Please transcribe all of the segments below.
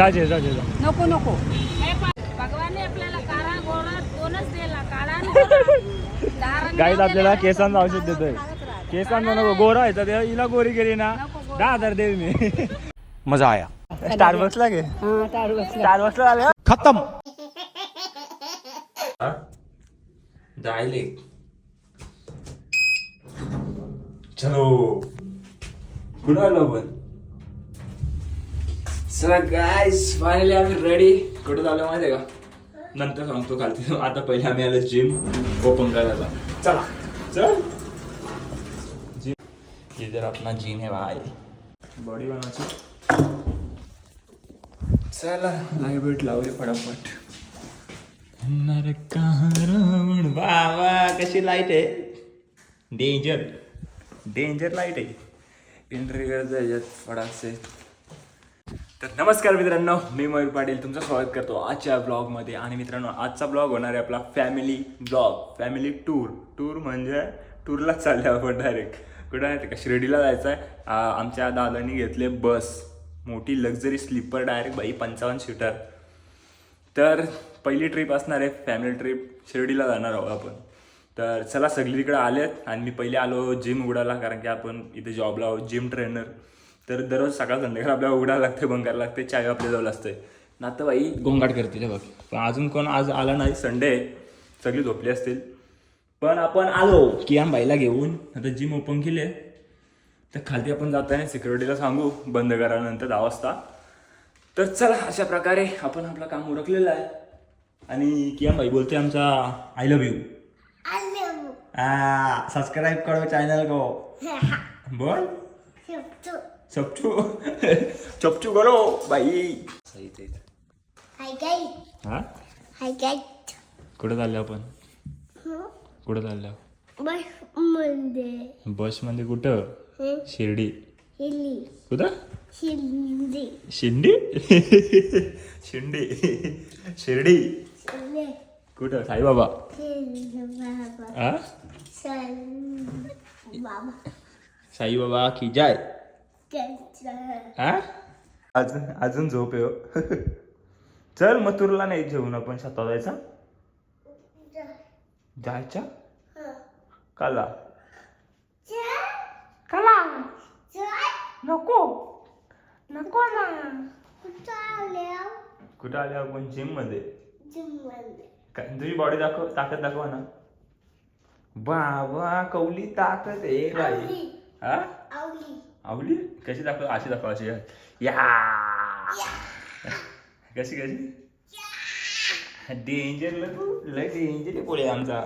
जायचे जायचे जा नको नको. भगवानने आपल्याला काळा गोळा दोनच दिला काळा गोरा. गाईत आपल्याला केसांचं औषध पण देतोय. केसांचा नको गोरा व्हायचा ते हिला गोरी केली ना. गोरा. दहा हजार देईल मी. मजा आया. स्टार बसला गे? हा टाळू बसला स्टार बसला आले खत्म. जायले. चलो. कुठं आलो आपण चला फायनली आम्ही रेडी कुठं झालो माहिती आहे का? नंतर सांगतो खालती. आता पहिले आम्ही आलो जिम ओपन करायला. चला. चल. जिम इधर आपला जिम आहे भाई. बॉडी बनवायची चला. लाईव्ह भेट लावूया फटाफट. रावण वा वा कशी लाइट आहे? डेंजर डेंजर लाइट आहे. इंटरव्ह्यू करायचं याच्यात फडाकसे तर नमस्कार मित्रांनो मी मयूर पाटील तुमचं स्वागत करतो आजच्या ब्लॉगमध्ये. आणि मित्रांनो आजचा ब्लॉग होणार आहे आपला family blog family tour tour म्हणजे टूरलाच चालले आपण डायरेक्ट कुठं आहे का शिर्डीला जायचं आहे आमच्या दादानी घेतले बस मोठी लक्झरी स्लीपर डायरेक्ट बाई पंचावन्न सीटर तर पहिली ट्रिप असणार आहे फॅमिली ट्रिप शिर्डीला जाणार आहोत आपण. तर चला सगळीकडे आलेत. आणि मी पहिले आलो जिम उघडायला कारण की आपण इथे जॉबला आहोत जिम ट्रेनर तर दररोज सकाळ संध्याकाळ आपल्याला उघडायला लागते बंद करायला लागते चाय आपल्या जवळ असते ना आता बाई गोंगाट करते बघ. पण अजून कोण आज आला नाही संडे आहे. सगळी झोपली असतील. पण आपण आलो. कियाम बाईला घेऊन. आता जिम ओपन केली आहे. तर खाली आपण जाताना सिक्युरिटीला सांगू. बंद करा नंतर दहा वाजता. तर चला अशा प्रकारे आपण आपलं काम उरकलेलं आहे. आणि कियाम भाई बोलते आमचा आय लव्ह यू सबस्क्राईब करो चॅनल को. बोल. चपचू चपचू करो बाई सही ते Hi guys, हा hi guys. कुठं चाललो आपण कुठं चाललो Bus Monday. बसमध्ये कुठं शिर्डी Hilly. कुठं Hindi. शिंडी शिंडी शिर्डी. कुठं साईबाबा. हा. साईबाबा की जाय. हा? अजून अजून झोप आहे हो. चल मथुरला नाही जेवून आपण शेतात जायचा? जायच्या काला. काला. नको. नको ना. कुठं आले आपण? जिममध्ये. काय तुझी बॉडी दाखव ताकद दाखवा ना. बाबा कवली ताकद आहे बाई. हा? आवली कशी दाखव अशी दाखव अशी या! कशी कशी? डेंजर लय डेंजर आहे आमचा.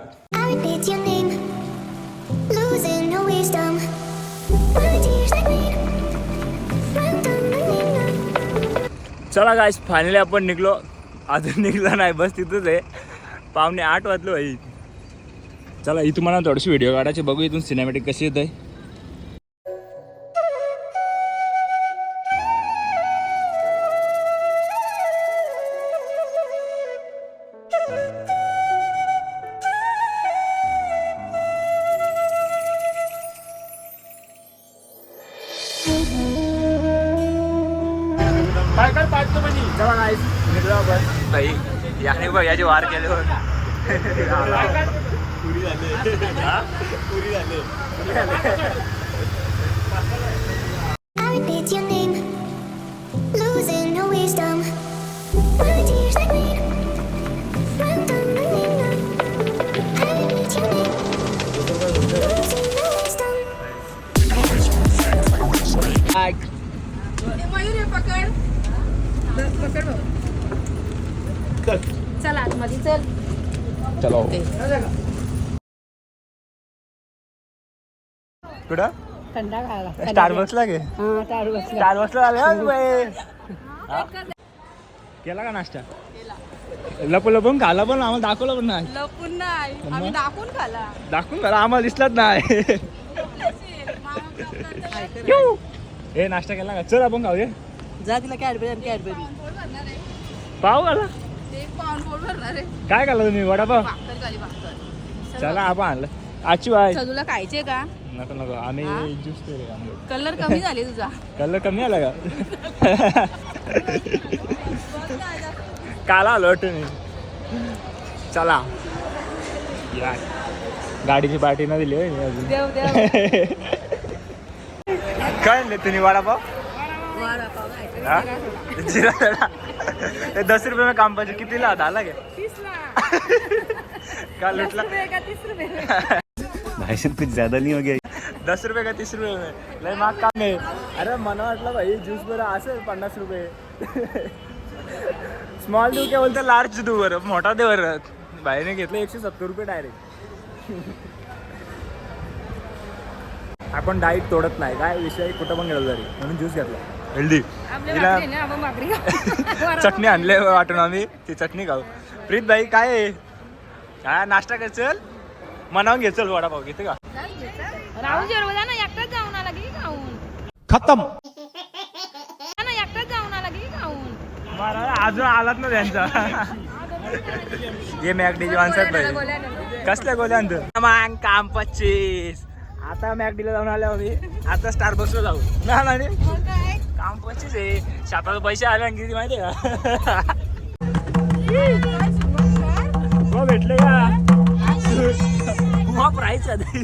चला गायस फायनली आपण निघलो. अजून निघला नाही बस तिथंच आहे. पाहुणे आठ वाजलो भाई चला इथून मला थोडीशी व्हिडिओ काढायची बघू इथून सिनेमॅटिक कशी येत आहे याने बघ वार केले पुरी झाले. पुरी झाले. पकड भाऊ. चल आतमध्ये चल. चलो. कुठं? थंडा खायला स्टार बसला गे. हा बसला स्टार बसला आले केला का नाश्ता? लप लपून खाला पण आम्हाला दाखवलं पण नाही. लपून नाही. आम्ही दाखवून खाला. दाखवून खाला आम्हाला दिसलाच नाही. नाश्ता केला का? चल आपण खाऊया. जा तिला कॅडबरी आणि कॅडबरी. पाव आहे. काय खाल्लं तुम्ही? वडापाव? चला. आपण आणलं. आजची बाय तुला खायचे का? नको नको. आम्ही? ज्यूस कलर कमी झाले तुझा. कलर कमी आला का? काला आलो मी. चला. गाडीची पार्टी ना दिली अजून. काय आणले तुम्ही वडापाव? जिरा दस रुपये में काम पाहिजे. कितीला? आला काय तीसला. काल लुटला रुपये का तीस रुपये? भाई साहब कुछ ज्यादा नहीं हो गया। दस रुपये का तीस रुपये में. लय माग काम आहे. अरे मला वाटलं भाई ज्यूस बरं असेल पन्नास रुपये. स्मॉल देऊ काय बोलते? लार्ज देऊ बरं. मोठा दे बरं. बाईने घेतलं एकशे सत्तर रुपये डायरेक्ट आपण डाईट तोडत नाही. काय? विषय कुठं पण गेलो तरी. म्हणून ज्यूस घेतला. हेल्दी. तिला. चटणी आणले वाटून आम्ही. ती चटणी खाऊ. प्रीत भाई काय आहे? काय नाश्ता कर चल. मनावून घे चल वडापाव घेते का? राहून ना एकटाच जाऊन आला की खाऊन. खत्म. ना एकटाच जाऊन आला की खाऊन. अजून आलात ना त्यांचा. ये मॅकडीची माणसात भाई कसल्या गोल्या काम पच्चीस. आता मॅकडीला जाऊन आल्या आम्ही. आता स्टार बसला जाऊ. ना ना रे काम पच्चीस आहे. शाताला पैसे आले आणि किती माहिती आहे का? हो भेटले का? राहायचं आधी.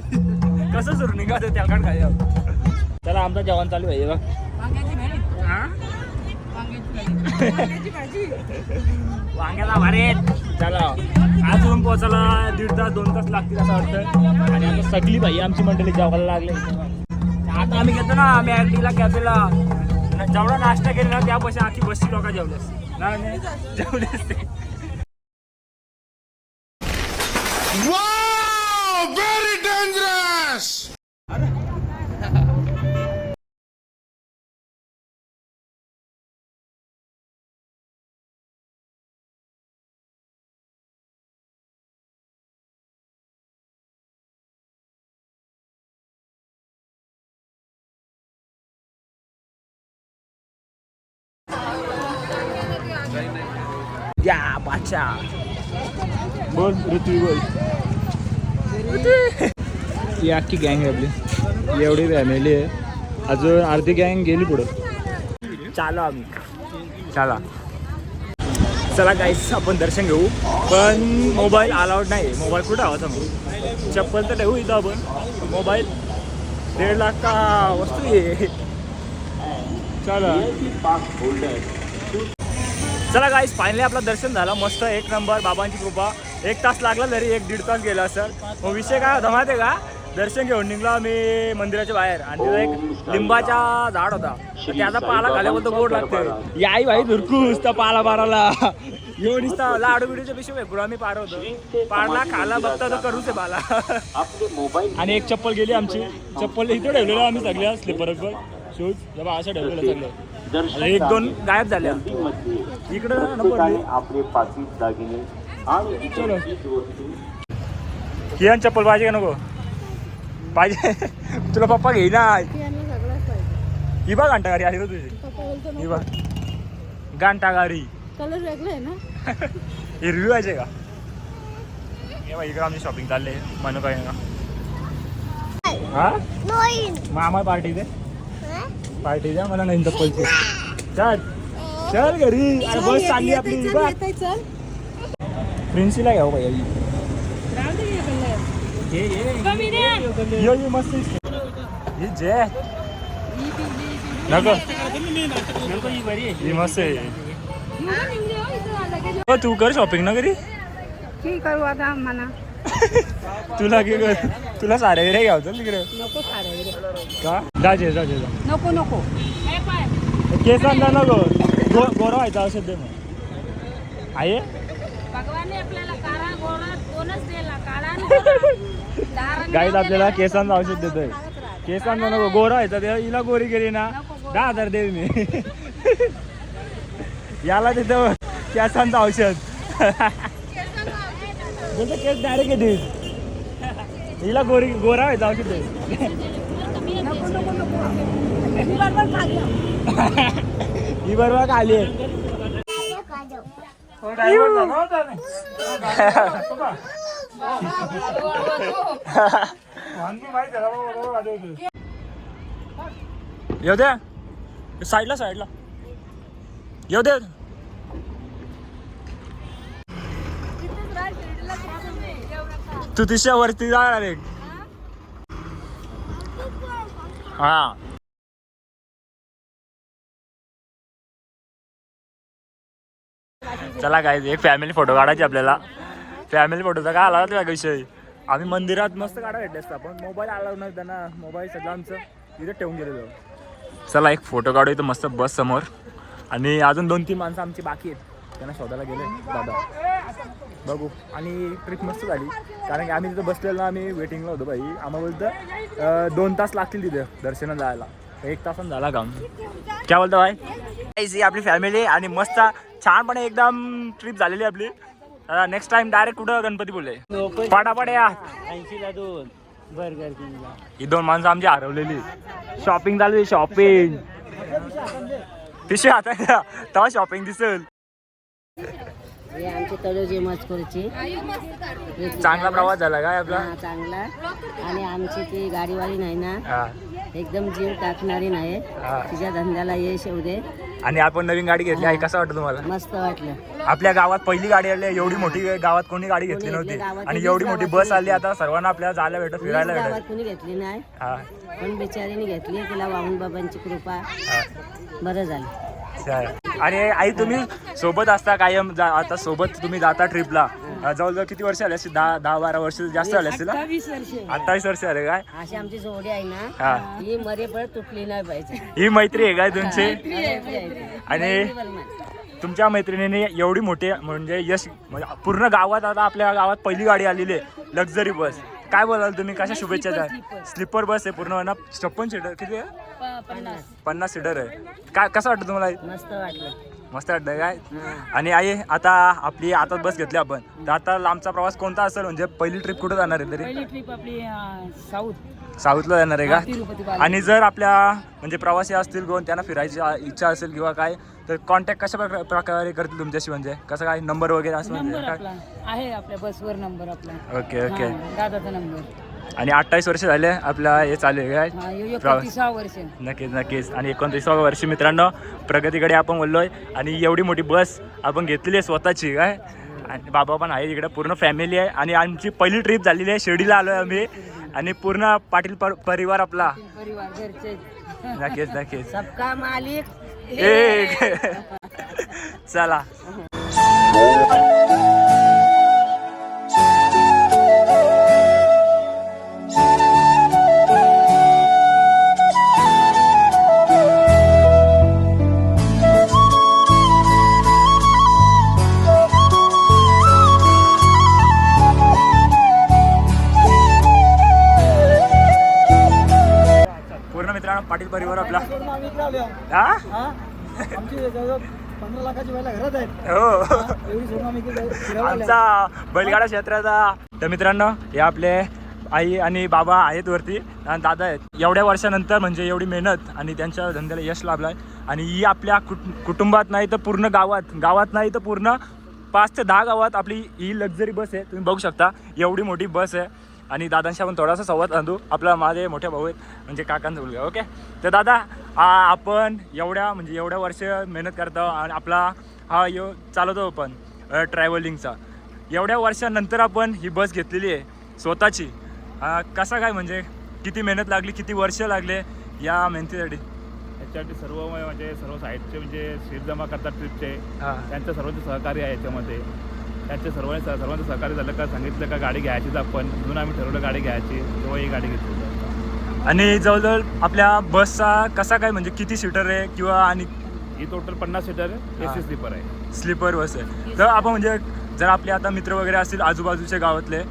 कसं सुरू निघा ते त्याला खाली चला आमचं जेवण चालू आहे बघ. हा? वांग्याला त्याला चला रूम पोहोचायला दीड तास दोन तास लागतील असं वाटतं आणि आता सगळी भाई आमची मंडळी जेवायला लागले. आता आम्ही घेतो ना आम्ही ॲक्टिला कॅफेला. जेवढा नाश्ता केला ना त्या आखी बसची लोक जेवले ना Wow! Very dangerous! या बाचा बोल ऋतू बोल ही अख्खी गँग आहे आपली. एवढी फॅमिली आहे. अजून अर्धी गँग गेली पुढं. चालो आम्ही. चला. चला काहीच आपण दर्शन घेऊ. पण मोबाईल अलाउड नाही मोबाईल कुठं हवा मग चप्पल तर ठेवू इथं आपण. मोबाईल दीड लाख का वस्तू आहे? चला. चला गाईस फायनली आपलं दर्शन झालं. मस्त एक नंबर बाबांची कृपा. एक तास लागला तरी एक दीड तास गेला सर मग विषय काय होता माहिती आहे का? दर्शन घेऊन निघलो आम्ही मंदिराच्या बाहेर. आणि तिथं एक लिंबाचा झाड होता. तर त्याचा पाला खाल्याबद्दल गोड लागते याई भाई धुरकूस त्या पाला पाराला येऊन दिसता लाडू बिडूच्या पिशवी फेकून आम्ही पार होतो. पारला खाला बघता तर करूच आहे पाला. आणि एक चप्पल गेली आमची. चप्पल इथे ठेवलेलं आम्ही सगळ्या स्लिपर शूज जेव्हा असं ठेवलेलं सगळं एक दोन गायब झाल्या. इकडं आपले पाकिट दागिने आणि कियान चप्पल पाहिजे का नको? पाहिजे. तुला पप्पा घेईना. ही बघ घंटा गाडी आली ना तुझी. ही बघ. घंटा गाडी. कलर वेगळा आहे ना? हिरवी पाहिजे का? हे बघ इकडं आमची शॉपिंग चालले म्हणू काय ना हा? आम्हाला पार्टी दे पार्टी द्या मला नाही चप्पलची. चल. चल घरी. अरे बस चालली आपली ही प्रिन्सीला घ्यावं पाहिजे ये ये मस्त. ही जय नको नको. ही ही मस्त आहे. हो, तू कर शॉपिंग ना घरी. करू आता म्हणा तुला की तुला साड्या वगैरे घ्यावं चल तिकडे? नको साड्या का? जाजे जाजे जा नको नको. केस आणला नको गो. गोरा व्हायचा औषध दे मग. आहे? भगवानने आपल्याला काळा गोरा दोनच दिला. काळा आणि गोरा. धारण गाईत आपल्याला केसांचं औषध देतोय. केसांचा नको. गोरा व्हायचा ते. हिला गोरी गेली ना. दहा हजार देईल मी. याला तिथं केसांचं औषध बोलतो केस डायरेक्ट येते. हिला गोरी गोरा व्हायचं औषध दे ही बरोबर खाली आहे. हो, आहे वाजवतो. येऊ द्या. साईडला साईडला. येऊ दे तू तिच्या वरती जाणार एक हा. चला काय एक फॅमिली फोटो काढायची आपल्याला. फॅमिली फोटोचा काय आला तुझ्या विषय? आम्ही मंदिरात मस्त काढा भेटले असता पण मोबाईल आला नाही त्यांना मोबाईल सगळं आमचं इथे ठेवून गेलेलो चला एक फोटो काढू इथं मस्त बस समोर. आणि अजून दोन तीन माणसं आमची बाकी आहेत. त्यांना शोधायला गेले. दादा. बघू. आणि ट्रिप मस्त झाली. कारण की आम्ही तिथं बसलेलो आम्ही वेटिंगला होतो भाई. आम्हाला बोलतं दोन तास लागतील तिथे दर्शनाला जायला. एक तासन झाला काम. काय बोलतो भाई? ही आपली फॅमिली आणि मस्त छानपणे एकदम ट्रिप झालेली आपली. नेक्स्ट टाइम डायरेक्ट कुठं गणपती बोलले? पाटापाट या. ही दोन माणसं आमची हरवलेली. शॉपिंग झाली शॉपिंग पिशवी आता तेव्हा शॉपिंग दिसेल. हे आमची तळोजी मजकूरची. चांगला प्रवास झाला काय आपला? हा चांगला. आणि आमची ती गाडीवाली नाही ना हा. एकदम जीव टाकणारी नाही. हा. तिच्या धंद्याला यश येऊ दे. आणि आपण नवीन गाडी घेतली आहे कसं वाटतं तुम्हाला? मस्त वाटलं. आपल्या गावात पहिली गाडी आली आहे, एवढी मोठी गावात कोणी गाडी घेतली कोणी नव्हती. गावात, आणि एवढी मोठी बस आली आता सर्वांना आपल्याला जायला भेटत फिरायला भेटत गावात कुणी घेतली नाही. हा. पण बिचारीने घेतली तिला वाहून बाबांची कृपा. हा. बरं झालं. चालेल. आणि आई तुम्ही सोबत असता कायम जा- आता सोबत तुम्ही जाता ट्रिपला जवळजवळ किती वर्ष आले असतील दहा दहा बारा वर्ष जास्त झाले असतील ना? वीस वर्ष अठ्ठावीस वर्ष आले काय अशी आमची जोडी आहे ना हा मरेपर्यंत तुटली नाही पाहिजे ही मैत्री आहे काय तुमची मैत्री आहे ती. आणि. तुमच्या मैत्रिणीने एवढी मोठी म्हणजे यश म्हणजे पूर्ण गावात आता आपल्या गावात पहिली गाडी आलेली आहे लक्झरी बस काय बोलाल तुम्ही? कशा शुभेच्छा द्या स्लीपर बस आहे पूर्ण ना? छप्पन सीटर किती आहे? पन्नास. पन्नास सीटर आहे. काय कसं वाटतं तुम्हाला? मस्त वाटलं. मस्त वाटतं काय? आणि आई आता आपली आता बस घेतली आपण. तर आता लांबचा प्रवास कोणता असेल? म्हणजे पहिली ट्रिप कुठं जाणार आहे तरी? पहिली ट्रिप आपली साऊथ साऊथला जाणार आहे का? आणि जर आपल्या म्हणजे प्रवासी असतील कोण त्यांना फिरायची इच्छा असेल किंवा काय तर कॉन्टॅक्ट कशा प्रका- प्रकारे करतील तुमच्याशी म्हणजे? कसं काय नंबर वगैरे असं म्हणजे आपला. आहे आपल्या बसवर नंबर आपला. ओके ओके दादाचा नंबर आणि अठ्ठावीस वर्ष झाले आपल्या हे चालू आहे काय? प्रवास. नक्कीच नक्कीच. आणि एकोणतीसाव्या वर्षी मित्रांनो प्रगतीकडे आपण बोललोय. आणि एवढी मोठी बस आपण घेतलेली आहे स्वतःची काय? आणि बाबा पण आहे इकडे पूर्ण फॅमिली आहे. आणि आमची पहिली ट्रिप झालेली आहे शिर्डीला आलोय आम्ही. आणि पूर्ण पाटील पर परिवार आपला. परिवार घरचे. नक्कीच नक्कीच. सबका मालिक एक. चला. हा? पंधरा लाखाची व्हायला घरात आहेत. हो. एवढी सोनं आम्ही इकडे फिरायला आलोय. आमचा बैलगाडा क्षेत्राचा. तर मित्रांनो हे आपले आई आणि बाबा आहेत वरती. आणि दादा आहेत. एवढ्या वर्षानंतर म्हणजे एवढी मेहनत आणि त्यांच्या धंद्याला यश लाभलं आहे आणि ही आपल्या कुट कुटुंबात नाही तर पूर्ण गावात. गावात नाही तर पूर्ण पाच ते दहा गावात आपली ही लक्झरी बस आहे. तुम्ही बघू शकता. एवढी मोठी बस आहे. आणि दादांशी आपण थोडासा संवाद साधू. आपला माझे मोठे भाऊ आहेत. म्हणजे काकांचा मुलगा. ओके तर दादा आ, आपण एवढ्या म्हणजे एवढ्या वर्ष मेहनत करतो आणि आपला हा यो चालवतो आपण ट्रॅव्हलिंगचा एवढ्या वर्षानंतर आपण ही बस घेतलेली आहे स्वतःची. कसा काय म्हणजे किती मेहनत लागली किती वर्ष लागले या मेहनतीसाठी? याच्यासाठी सर्व म्हणजे सर्व साईडचे म्हणजे सीट जमा करतात ट्रिपचे. हां. त्यांचं सर्वांचं सहकार्य आहे याच्यामध्ये. त्यांचे सर्वांनी सर्वांचं सहकार्य झालं का सांगितलं का गाडी घ्यायचीच आपण. म्हणून आम्ही ठरवलं गाडी घ्यायची तेव्हा ही गाडी घेतली आणि जवळजवळ आपल्या बसचा कसा काय म्हणजे किती सीटर आहे किंवा आणि ही टोटल पन्नास सीटर ए हा. सी स्लीपर आहे. स्लीपर बस आहे. तर आपण म्हणजे जर आपले आता मित्र वगैरे असतील आजूबाजूच्या गावातले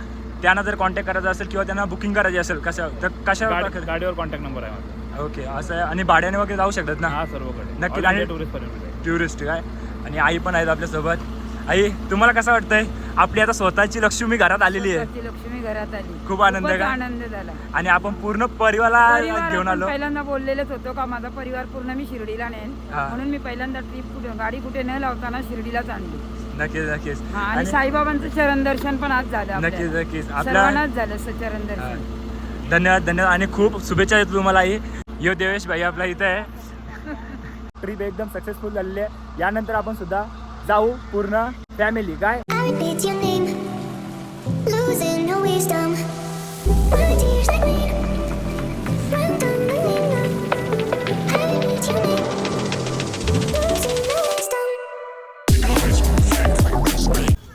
त्यांना जर कॉन्टॅक्ट करायचा असेल किंवा त्यांना बुकिंग करायची असेल कशा तर कशा गाडी गाडीवर कॉन्टॅक्ट नंबर आहे माझा. ओके असं आहे. आणि भाड्याने वगैरे जाऊ शकतात ना? हा सर्वकडे. नक्की. आणि- टुरिस्ट टुरिस्ट काय? आणि आई पण आहेत आपल्यासोबत. आई तुम्हाला कसं वाटतंय? आपली आता स्वतःची लक्ष्मी घरात आलेली आहे. स्वतःची लक्ष्मी घरात आली. खूप आनंद आहे खूपच का? आनंद झाला. आणि आपण पूर्ण परिवाराला परिवार घेऊन आपण आलो. पहिल्यांदा बोललेलंच होतो का माझा परिवार पूर्ण मी शिर्डीला नेन. हा. म्हणून मी पहिल्यांदा ट्रिप कुठे गाडी कुठे न लावताना शिर्डीलाच आणली. नक्कीच नक्कीच. हा, आणि आणि साईबाबांचं चरण दर्शन पण आज झालं आपल्याला. नक्कीच नक्कीच. सर्वांनाच झालं स- चरण दर्शन. धन्यवाद धन्यवाद. आणि खूप शुभेच्छा देतो तुम्हाला आई यो देवेश भाई आपल्या इथे आहे. ट्रिप एकदम सक्सेसफुल झालेली आहे. यानंतर आपण सुद्धा जाऊ पूर्ण फॅमिली काय.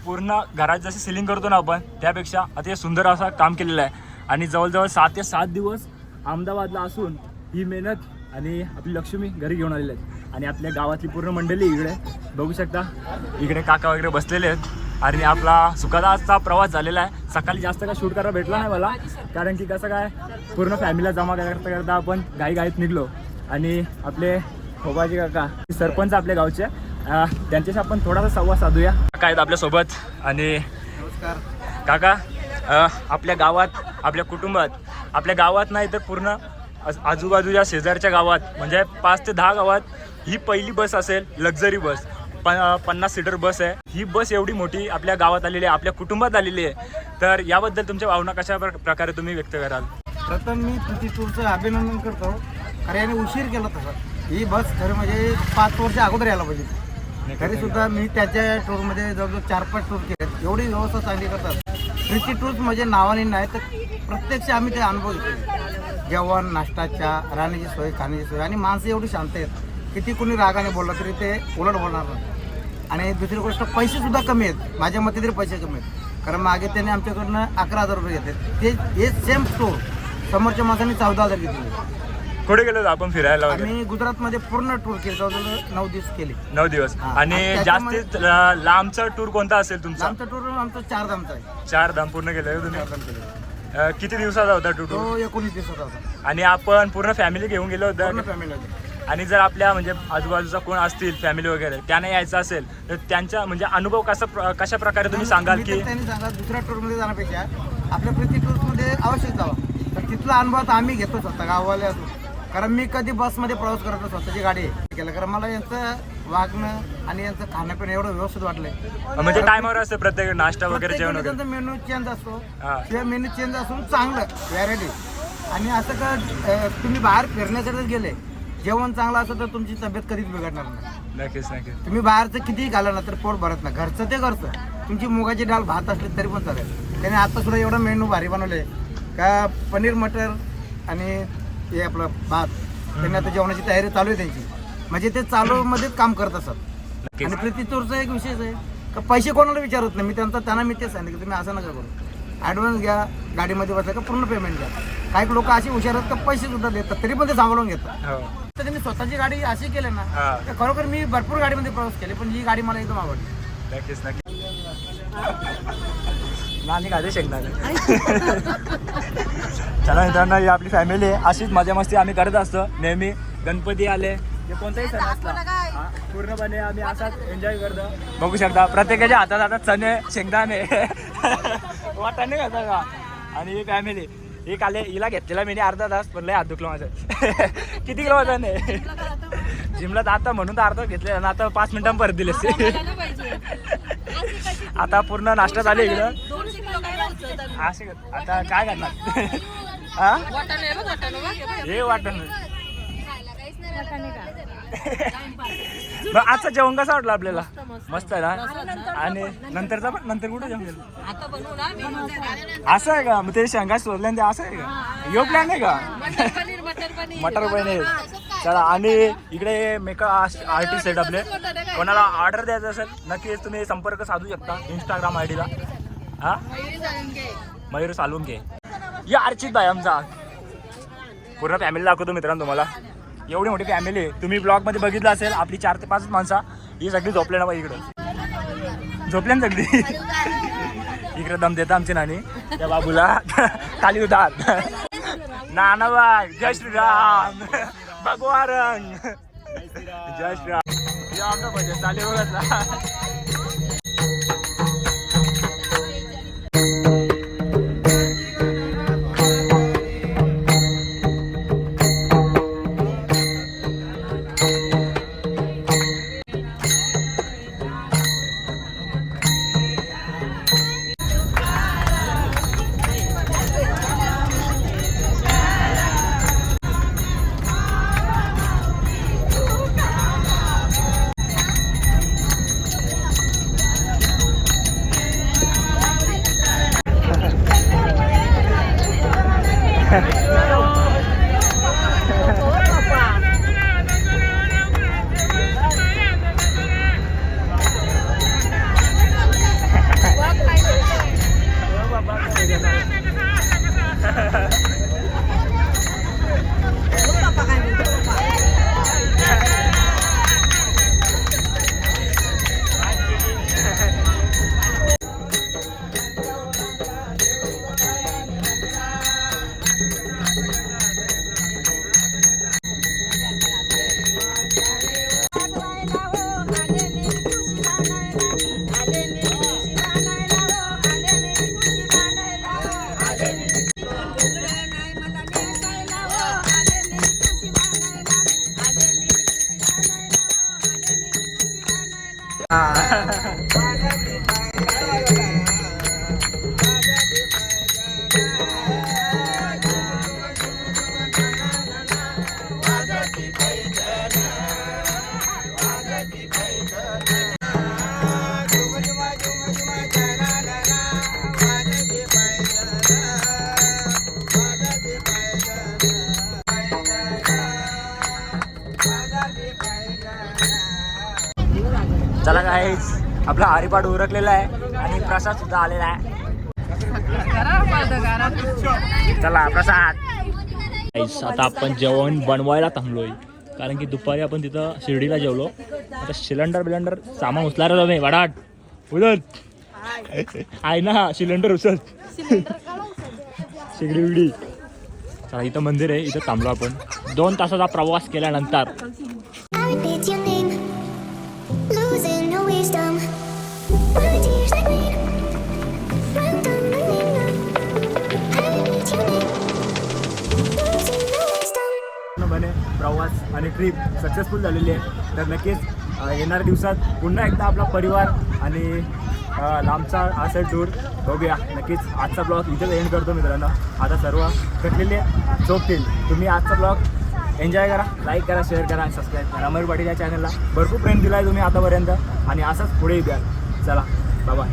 पूर्ण घरात जसे सिलिंग करतो ना आपण त्यापेक्षा अतिशय सुंदर असा काम केलेलं आहे. आणि जवळजवळ सात ते सात दिवस अहमदाबादला असून ही मेहनत आणि आपली लक्ष्मी घरी घेऊन आलेली आहेत. आणि आपल्या गावातली पूर्ण मंडळी इकडे. बघू शकता इकडे काका वगैरे बसलेले आहेत. आणि आपला सुखदाचा प्रवास झालेला आहे. सकाळी जास्त काय शूट करायला भेटला नाही मला. कारण की कसं काय पूर्ण फॅमिलीला जमा करता करता आपण गाई गाईत निघलो. आणि आपले खोबाजी काका सरपंच आपल्या गावचे त्यांच्याशी आपण थोडासा संवाद साधूया. काका आहेत आपल्यासोबत. आणि काका आपल्या गावात आपल्या कुटुंबात आपल्या गावात नाही तर पूर्ण आज- आजूबाजूच्या शेजारच्या गावात म्हणजे पाच ते दहा गावात ही पहिली बस असेल लक्झरी बस. प पन्नास सीटर बस आहे. ही बस एवढी मोठी आपल्या गावात आलेली आहे आपल्या कुटुंबात आलेली आहे. तर याबद्दल तुमच्या भावना कशा प्र- प्रकारे तुम्ही व्यक्त कराल? प्रथम मी तुमची टूरचं अभिनंदन करतो. कारण याने उशीर केला तसा. ही बस खरं म्हणजे पाच वर्ष अगोदर यायला पाहिजे. तरी सुद्धा मी त्याच्या टूरमध्ये जवळजवळ चार पाच टूर केले एवढी व्यवस्था चांगली करतात. प्रीती टूर्स म्हणजे नावाने नाही तर प्रत्यक्ष आम्ही ते अनुभव घेतो जेवण नाश्ताच्या राहण्याची सोय खाण्याची सोय आणि माणसं एवढी शांत आहेत. किती कोणी रागाने बोललं तरी ते उलट बोलणार नाही. आणि दुसरी गोष्ट पैसे सुद्धा कमी आहेत. माझ्या मते तरी पैसे कमी आहेत. कारण मागे त्याने आमच्याकडनं अकरा हजार रुपये घेतले ते हे सेम स्टोर समोरच्या माणसांनी चौदा हजार घेतले. कुठे गेलो आपण फिरायला आम्ही गुजरातमध्ये पूर्ण टूर केली. जवळजवळ नऊ दिवस केले. नऊ दिवस. आणि जास्तीत लांबचा टूर कोणता असेल तुमचा? आमचा टूर आमचा चार धामचा आहे. चार धाम पूर्ण केले तुम्ही? अं, किती दिवसाचा होता टूर तो एकोणीस दिवसाचा होता. आणि आपण पूर्ण फॅमिली घेऊन गेलो होतो? फॅमिली होती. आणि जर आपल्या म्हणजे आजूबाजूचा कोण असतील फॅमिली वगैरे त्यांना यायचं असेल तर त्यांचा म्हणजे अनुभव कसा कशा प्रकारे तुम्ही सांगाल की तर त्यांनी सांगा दुसऱ्या टूरमध्ये जाण्यापेक्षा आपल्या प्रति टूर्समध्ये अवश्य जावा. तर तिथला अनुभव आता आम्ही घेतो स्वतः गाववाले असून कारण मी कधी बसमध्ये प्रवास करत नाही, स्वतःची गाडी. केलं. कारण मला यांचं वागणं आणि यांचं खाणं पिणं एवढं व्यवस्थित वाटलंय. म्हणजे टायमावर असतं प्रत्येक नाश्ता वगैरे प्रत्येक जेवण त्यांचा मेनू चेंज असतो. किंवा मेनू चेंज असून चांगलं व्हॅरायटी आणि असं का तुम्ही बाहेर फिरण्यासाठी गेले जेवण चांगलं असं तर तुमची तब्येत कधीच बिघडणार नाही. नक्कीच नक्कीच. तुम्ही बाहेरचं कितीही घाला ना तर पोट भरत नाही. घरचं ते घरचं. तुमची मुगाची डाळ भात असली तरी पण चालेल. त्याने आता सुद्धा एवढं मेनू भारी बनवले का पनीर मटर आणि हे आपलं भात. त्यांनी आता जेवणाची तयारी चालू आहे त्यांची. म्हणजे ते चालू मध्येच काम करत असतात नक्कीच. आणि प्रीती चोरचा एक विशेष आहे का पैसे कोणाला विचारत नाही. मी त्यांचा त्यांना मी तेच सांगितलं की तुम्ही असं नका करू. ॲडव्हान्स घ्या गाडीमध्ये बसला का पूर्ण पेमेंट घ्या. काही लोक अशी हुशार आहेत का पैसे सुद्धा देतात तरी पण ते सांभाळून घेतात. हो. तर त्यांनी स्वतःची गाडी अशी केली ना हा. तर खरोखर मी भरपूर गाडीमध्ये प्रवास केले पण ही गाडी मला एकदम आवडली. नक्कीच नानी शेकणार चला मित्रांनो ही आपली फॅमिली आहे. अशीच मजा मस्ती आम्ही करत असतो. नेहमी गणपती आले. कोणताही सण असला. हा, पूर्णपणे आम्ही असाच एन्जॉय करतो. बघू शकता प्रत्येकाच्या हातात हातात चणे शेंगदाणे. वाटाणे खाता का? आणि ही फॅमिली ही काले हिला घेतलेला मी अर्धा तास पण लय हात दुखलं माझं किती किलो वाटाणे जिमला तर आता म्हणून तर अर्धा घेतले आणि आता पाच मिनिटां परत दिले आता पूर्ण नाश्ता झाले इकडं. असे आता काय करणार हा हे वाटण. मग आजचं जेवण कसं वाटलं आपल्याला? मस्त आहे ना? आणि नंतरचा पण नंतर कुठं जेवण गेलं असं आहे का? मग ते शेंगा सोडल्याने ते असं आहे का? यो प्लॅन आहे का? मटर पनीर चला आणि इकडे मेकअप आर्टिस्ट आहेत आपले. कोणाला ऑर्डर द्यायचं असेल नक्कीच तुम्ही संपर्क साधू शकता इंस्टाग्राम आय डीला हा? मयूर सालुंके या अर्चित भाई आमचा. पूर्ण फॅमिली दाखवतो मित्रांनो तुम्हाला. एवढी मोठी फॅमिली आहे. तुम्ही ब्लॉगमध्ये बघितलं असेल आपली चार ते पाच माणसं. ही सगळी झोपले ना इकडं. झोपल्या ना सगळी? इकडे दम देता आमची नाणी त्या बाबूला. खाली उतार. नाना बाय जय श्रीराम. भगवा रंग. जय श्रीराम. या आमचा भजन चालेल बघा आपला हरिपाठ उरकलेला आहे आणि प्रसाद सुद्धा आलेला आहे. चला प्रसाद. आता आपण जेवण बनवायला थांबलोय. कारण की दुपारी आपण तिथं शिर्डीला जेवलो. आता सिलेंडर बिलेंडर सामान उचलायला नाही तुम्ही वाडाट. उचल. आहे ना सिलेंडर उचल. शिगडी बिगडी चला इथं मंदिर आहे. इथं थांबलो आपण. दोन तासाचा प्रवास केल्यानंतर आणि ट्रिप सक्सेसफुल झालेली आहे. तर नक्कीच येणाऱ्या दिवसात पुन्हा एकदा आपला परिवार आणि लांबचा असेल टूर बघूया. नक्कीच आजचा ब्लॉग इथेच एंड करतो मित्रांनो. आता सर्व कटलेले झोपतील. तुम्ही आजचा ब्लॉग एन्जॉय करा लाईक करा शेअर करा आणि सबस्क्राईब करा. अमर पाटील या चॅनलला भरपूर प्रेम दिला आहे तुम्ही आतापर्यंत. आणि असंच पुढेही द्या चला बाबा